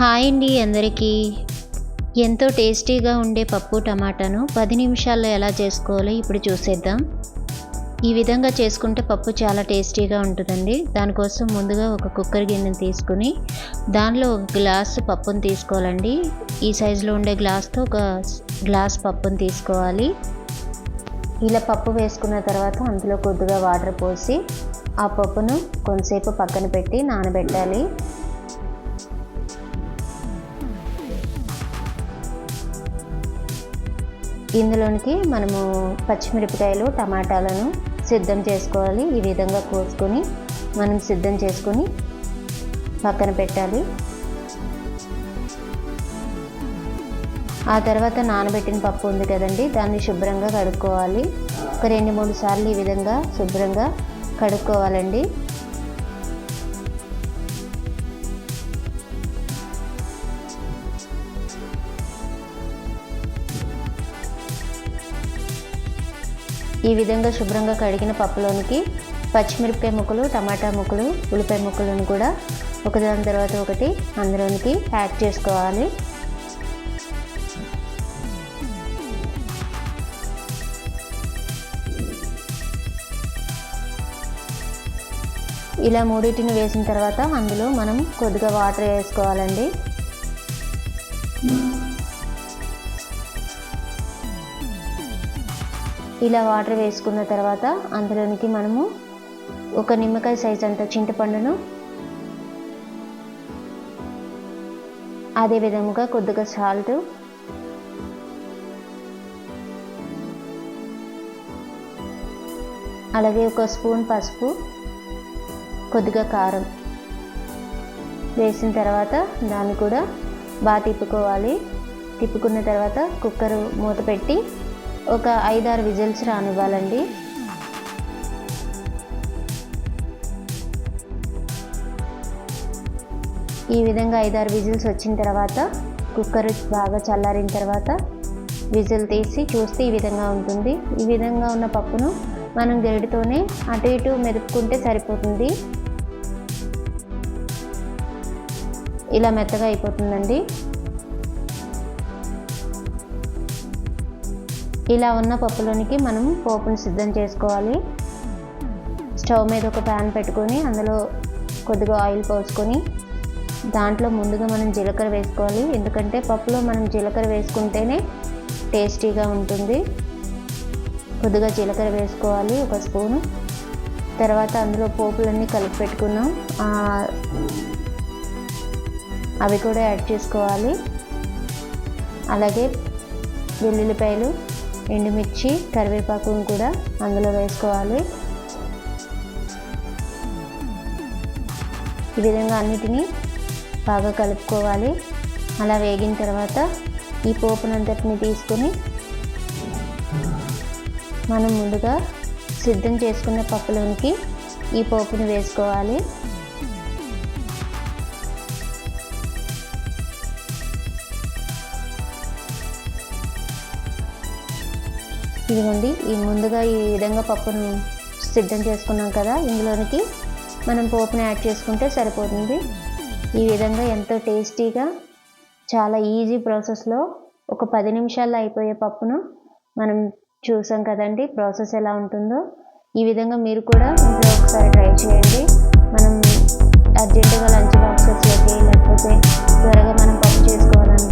Hi అండి అందరికీ. ఎంతో టేస్టీగా ఉండే పప్పు టమాటాను పది నిమిషాల్లో ఎలా చేసుకోవాలో ఇప్పుడు చూసేద్దాం. ఈ విధంగా చేసుకుంటే పప్పు చాలా టేస్టీగా ఉంటుందండి. దానికోసం ముందుగా ఒక కుక్కర్ గిన్నెను తీసుకుని దానిలో ఒక గ్లాసు పప్పును తీసుకోవాలండి. ఈ సైజులో ఉండే గ్లాస్తో ఒక గ్లాస్ పప్పును తీసుకోవాలి. ఇలా పప్పు వేసుకున్న తర్వాత అందులో కొద్దిగా వాటర్ పోసి ఆ పప్పును కొంతసేపు పక్కన పెట్టి నానబెట్టాలి. ఇందులోనికి మనము పచ్చిమిరపకాయలు టమాటాలను సిద్ధం చేసుకోవాలి. ఈ విధంగా కోసుకొని మనం సిద్ధం చేసుకొని పక్కన పెట్టాలి. ఆ తర్వాత నానబెట్టిన పప్పు ఉంది కదండి దాన్ని శుభ్రంగా కడుక్కోవాలి. ఒక రెండు మూడు సార్లు ఈ విధంగా శుభ్రంగా కడుక్కోవాలండి. ఈ విధంగా శుభ్రంగా కడిగిన పప్పులోనికి పచ్చిమిరపకాయ ముక్కలు టమాటా ముక్కలు ఉల్లిపాయ ముక్కలను కూడా ఒకదాని తర్వాత ఒకటి అందులోనికి యాడ్ చేసుకోవాలి. ఇలా మూడింటిని వేసిన తర్వాత అందులో మనం కొద్దిగా వాటర్ వేసుకోవాలండి. ఇలా వాటర్ వేసుకున్న తర్వాత అందులోనికి మనము ఒక నిమ్మకాయ సైజ్ అంత చింతపండును అదే విధముగా కొద్దిగా సాల్ట్ అలాగే ఒక స్పూన్ పసుపు కొద్దిగా కారం వేసిన తర్వాత దాన్ని కూడా బాగా తిప్పుకోవాలి. తిప్పుకున్న తర్వాత కుక్కర్ మూత పెట్టి ఒక ఐదారు విజిల్స్ రానివ్వాలండి. ఈ విధంగా ఐదారు విజిల్స్ వచ్చిన తర్వాత కుక్కర్ బాగా చల్లారిన తర్వాత విజిల్ తీసి చూస్తే ఈ విధంగా ఉంటుంది. ఈ విధంగా ఉన్న పప్పును మనం గరిడితోనే అటు ఇటు మెదుపుకుంటే సరిపోతుంది. ఇలా మెత్తగా అయిపోతుందండి. ఇలా ఉన్న పప్పులోనికి మనం పోపును సిద్ధం చేసుకోవాలి. స్టవ్ మీద ఒక ప్యాన్ పెట్టుకొని అందులో కొద్దిగా ఆయిల్ పోసుకొని దాంట్లో ముందుగా మనం జీలకర్ర వేసుకోవాలి. ఎందుకంటే పప్పులో మనం జీలకర్ర వేసుకుంటేనే టేస్టీగా ఉంటుంది. కొద్దిగా జీలకర్ర వేసుకోవాలి ఒక స్పూను. తర్వాత అందులో పోపులన్నీ కలిపి పెట్టుకున్నాం. అవి కూడా యాడ్ చేసుకోవాలి. అలాగే వెల్లుల్లిపాయలు ఎండుమిర్చి కరివేపాకును కూడా అందులో వేసుకోవాలి. ఈ విధంగా అన్నిటినీ బాగా కలుపుకోవాలి. అలా వేగిన తర్వాత ఈ పోపునంతటిని తీసుకొని మనం ముందుగా సిద్ధం చేసుకున్న పప్పులోనికి ఈ పోపుని వేసుకోవాలి. ఇదిగోండి ఈ ముందుగా ఈ విధంగా పప్పును సిద్ధం చేసుకున్నాం కదా ఇందులోనికి మనం పోపుని యాడ్ చేసుకుంటే సరిపోతుంది. ఈ విధంగా ఎంతో టేస్టీగా చాలా ఈజీ ప్రాసెస్లో ఒక పది నిమిషాల్లో అయిపోయే పప్పును మనం చూసాం కదండి ప్రాసెస్ ఎలా ఉంటుందో. ఈ విధంగా మీరు కూడా ఇంట్లో ఒకసారి ట్రై చేయండి. మనం అర్జెంటుగా లంచ్ బాక్సెస్లోకి లేకపోతే త్వరగా మనం పక్ చేసుకోవాలని